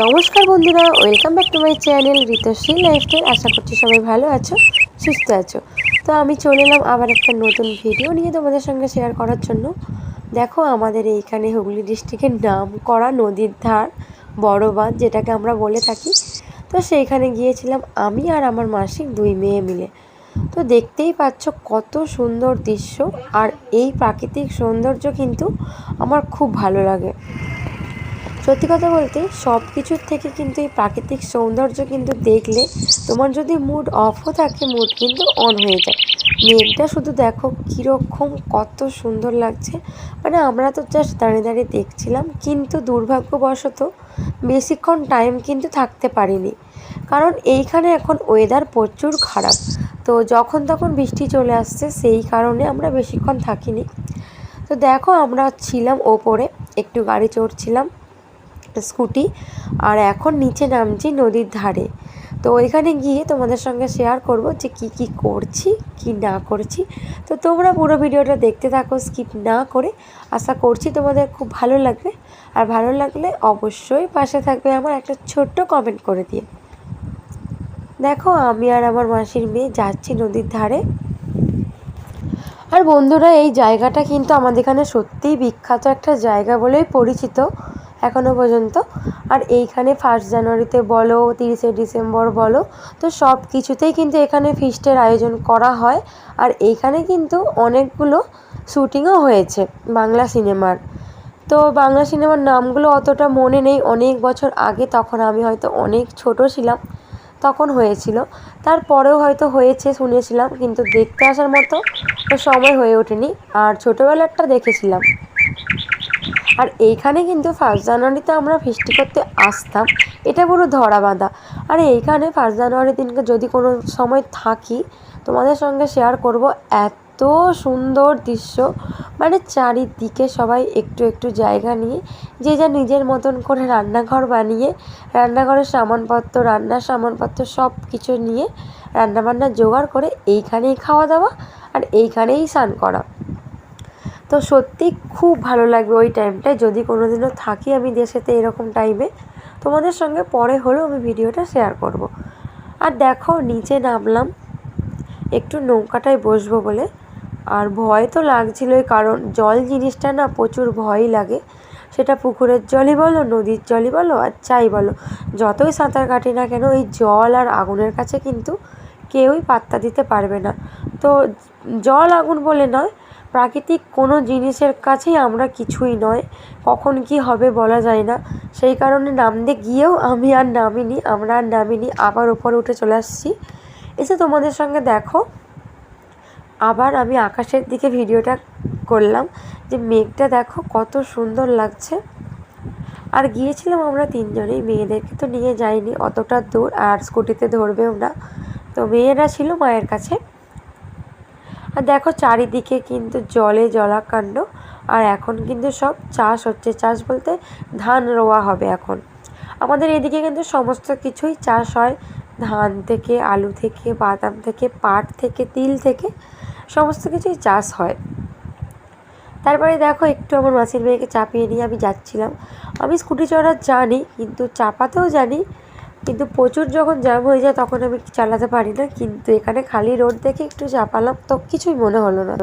নমস্কার বন্ধুরা welcome back to my channel Ritashree lifestyle আশা করছি সবাই ভালো আছো, সুস্থ আছো। তো আমি চলে এলাম আবার একটা নতুন ভিডিও নিয়ে তোমাদের সঙ্গে শেয়ার করার জন্য। দেখো, আমাদের এইখানে হুগলি ডিস্ট্রিক্টের নাম করা নদীর ধার, বড় বাঁধ, যেটাকে আমরা বলে থাকি। তো সেইখানে গিয়েছিলাম আমি আর আমার মাসিক দুই মেয়ে মিলে। তো দেখতেই পাচ্ছ কত সুন্দর দৃশ্য, আর এই প্রাকৃতিক সৌন্দর্য কিন্তু আমার খুব ভালো লাগে। সত্যি কথা বলতে সব কিছুর থেকে কিন্তু এই প্রাকৃতিক সৌন্দর্য কিন্তু দেখলে তোমার যদি মুড অফও থাকে মুড কিন্তু অন হয়ে যায়। মেঘটা শুধু দেখো কীরকম কত সুন্দর লাগছে। মানে আমরা তো জাস্ট দাঁড়িয়ে দাঁড়িয়ে দেখছিলাম, কিন্তু দুর্ভাগ্যবশত বেশিক্ষণ টাইম কিন্তু থাকতে পারিনি। কারণ এইখানে এখন ওয়েদার প্রচুর খারাপ। তো যখন তখন বৃষ্টি চলে আসছে, সেই কারণে আমরা বেশিক্ষণ থাকিনি। তো দেখো আমরা ছিলাম ওপরে, একটু গাড়ি চড়ছিলাম। স্কুটি আর এখন নিচে নামছি নদীর ধারে। তো ওইখানে গিয়ে তোমাদের সঙ্গে শেয়ার করব যে কি কি করছি, কি না করছি। তো তোমরা পুরো ভিডিওটা দেখতে থাকো স্কিপ না করে। আশা করছি তোমাদের খুব ভালো লাগবে। আর ভালো লাগলে অবশ্যই পাশে থাকবে আমার একটা ছোট্ট কমেন্ট করে দিয়ে। দেখো, আমি আর আমার মাসির মেয়ে যাচ্ছি নদীর ধারে। আর বন্ধুরা, এই জায়গাটা কিন্তু আমাদের এখানে সত্যিই বিখ্যাত একটা জায়গা বলেই পরিচিত। এখনও পর্যন্ত। আর এইখানে ফার্স্ট জানুয়ারিতে বলো, তিরিশে ডিসেম্বর বলো, তো সব কিছুতেই কিন্তু এখানে ফিস্টের আয়োজন করা হয়। আর এইখানে কিন্তু অনেকগুলো শ্যুটিংও হয়েছে বাংলা সিনেমার তো বাংলা সিনেমার নামগুলো অতটা মনে নেই। অনেক বছর আগে তখন আমি হয়তো অনেক ছোট ছিলাম, তখন হয়েছিল। তারপরেও হয়তো হয়েছে, শুনেছিলাম, কিন্তু দেখতে আসার মতো সময় হয়ে ওঠেনি। আর ছোটোবেলারটা দেখেছিলাম। আর এইখানে কিন্তু ফার্স্ট জানুয়ারিতে আমরা ফিস্টি করতে আসতাম। এটা পুরো ধরা বাঁধা। আর এইখানে ফার্স্ট জানুয়ারির দিনকে যদি কোনো সময় থাকি, তোমাদের সঙ্গে শেয়ার করব, এত সুন্দর দৃশ্য। মানে চারিদিকে সবাই একটু একটু জায়গা নিয়ে, যে যা নিজের মতন করে রান্নাঘর বানিয়ে, রান্নাঘরের সামানপত্র, রান্নার সামানপত্র সব কিছু নিয়ে রান্নাবান্না জোগাড় করে এইখানেই খাওয়া দাওয়া আর এইখানেই স্নান করা। তো সত্যি খুব ভালো লাগবে ওই টাইমটায় যদি কোনো দিনও থাকি আমি দেশেতে এরকম টাইমে তোমাদের সঙ্গে পরে হলেও আমি ভিডিওটা শেয়ার করব। আর দেখো, নিচে নামলাম। একটু নৌকাটায় বসবো বলে। আর ভয় তো লাগছিলই, কারণ জল জিনিসটা না প্রচুর ভয়ই লাগে। সেটা পুকুরের জলই বলো, নদীর জলই বলো, আর চাই বলো। যতই সাঁতার কাটি না কেন, এই জল আর আগুনের কাছে কিন্তু কেউই পাত্তা দিতে পারবে না। তো জল আগুন বলে নয় প্রাকৃতিক কোনো জিনিসের কাছেই আমরা কিছুই নয়। কখন কি হবে বলা যায় না। সেই কারণে নামতে গিয়েও আমি আর নামিনি, আমরা আর নামিনি, আবার ওপরে উঠে চলে আসছি। এসে তোমাদের সঙ্গে দেখো। আবার আমি আকাশের দিকে ভিডিওটা করলাম যে মেঘটা দেখো কত সুন্দর লাগছে। আর গিয়েছিলাম আমরা তিনজনেই, মেয়েদেরকে তো নিয়ে যাইনি, অতটা দূর আর স্কুটিতে ধরবেও না। তো মেয়েরা ছিল মায়ের কাছে। আর দেখো চারিদিকে কিন্তু জলে জলাকাণ্ড, আর এখন কিন্তু সব চাষ হচ্ছে। চাষ বলতে ধান রোয়া হবে এখন। আমাদের এদিকে কিন্তু সমস্ত কিছুই চাষ হয়। ধান থেকে, আলু থেকে, বাদাম থেকে, পাট থেকে, তিল থেকে সমস্ত কিছুই চাষ হয়। তারপরে দেখো একটু আমার মাসির মেয়েকে চাপিয়ে নিয়ে আমি যাচ্ছিলাম। আমি স্কুটি চড়া জানি, কিন্তু চাপাতেও জানি কিন্তু প্রচুর যখন জ্যাম হয়ে যায় তখন আমি চালাতে পারি না। কিন্তু এখানে খালি রোড দেখে একটু চাপালাম, তো কিছুই মনে হলো না।